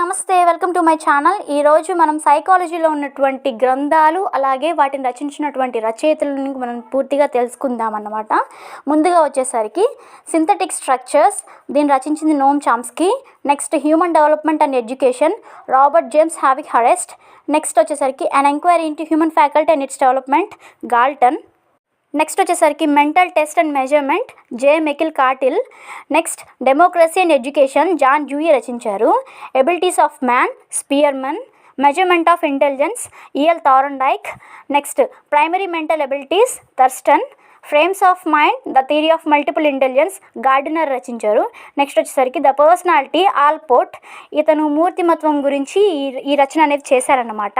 నమస్తే welcome to my channel. ఈరోజు మనం సైకాలజీలో ఉన్నటువంటి గ్రంథాలు అలాగే వాటిని రచించినటువంటి రచయితలను మనం పూర్తిగా తెలుసుకుందాం అన్నమాట. ముందుగా వచ్చేసరికి సింథటిక్ స్ట్రక్చర్స్ దీన్ని రచించింది Noam Chomsky. Next human development and education Robert James Havighurst. Next వచ్చేసరికి an enquiry into human faculty and its development Galton. Next వచ్చేసరికి mental test and measurement J McKeen Cattell next democracy and education John Dewey రచించారు. Abilities of man Spearman measurement of intelligence E L Thorndike next primary mental abilities Thurstone frames of mind the theory of multiple intelligence Gardner రచించారు. Next వచ్చేసరికి the personality Allport ఇతను మూర్తిమత్వం గురించి ఈ ఈ రచన అనేది చేశారన్నమాట.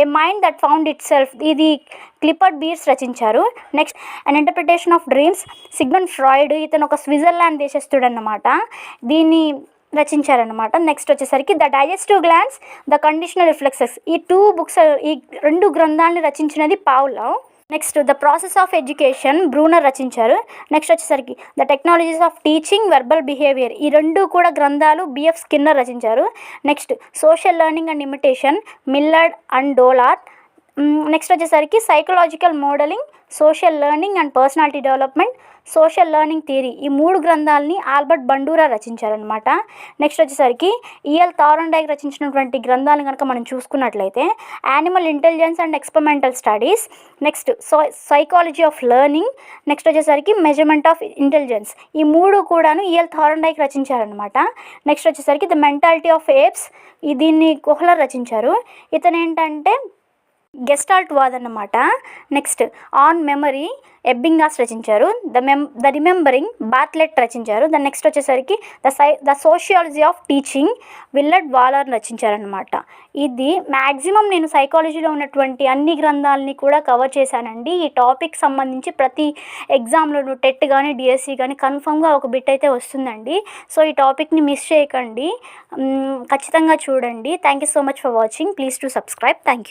A mind that found it self ఇది క్లిపర్డ్ బీర్స్ రచించారు. Next and interpretation of dreams Sigmund Freud ఇతను ఒక స్విట్జర్లాండ్ దేశస్తుడు అన్నమాట దీన్ని రచించారనమాట నెక్స్ట్ వచ్చేసరికి the digestive glands the conditional reflexes ఈ టూ బుక్స్ ఈ రెండు గ్రంథాలను రచించినది Pavlov next the process of education Bruner రచించారు. నెక్స్ట్ వచ్చేసరికి the technologies of teaching verbal behaviour ఈ రెండు కూడా గ్రంథాలు బిఎఫ్ స్కిన్నర్ రచించారు. Next social learning and imitation Miller and Dollard next వచ్చేసరికి psychological modelling social learning and personality development social learning theory ఈ మూడు గ్రంథాలని ఆల్బర్ట్ బండూరా రచించారనమాట నెక్స్ట్ వచ్చేసరికి ఈఎల్ థారండైక్ రచించినటువంటి గ్రంథాలను కనుక మనం చూసుకున్నట్లయితే animal intelligence and experimental studies next so psychology of learning next వచ్చేసరికి మెజర్మెంట్ ఆఫ్ ఇంటెలిజెన్స్ ఈ మూడు కూడాను ఈఎల్ థారండైక్ రచించారనమాట నెక్స్ట్ వచ్చేసరికి ద మెంటాలిటీ ఆఫ్ ఏప్స్ దీన్ని కోహ్లర్ రచించారు. ఇతను ఏంటంటే గెస్టాల్ట్ వాద్ అన్నమాట నెక్స్ట్ ఆన్ మెమరీ ఎబ్బింగాస్ రచించారు. The mem the remembering Bartlett రచించారు. ద నెక్స్ట్ వచ్చేసరికి the Sye the sociology of teaching Willard Waller రచించారనమాట ఇది మ్యాక్సిమం నేను సైకాలజీలో ఉన్నటువంటి అన్ని గ్రంథాలని కూడా కవర్ చేశానండి. ఈ టాపిక్ సంబంధించి ప్రతి ఎగ్జామ్లోనూ టెట్ కానీ డిఎస్సి కానీ కన్ఫామ్గా ఒక బిట్ అయితే వస్తుందండి. సో ఈ టాపిక్ని మిస్ చేయకండి. ఖచ్చితంగా చూడండి. Thank you so much for watching. Please to subscribe. Thank you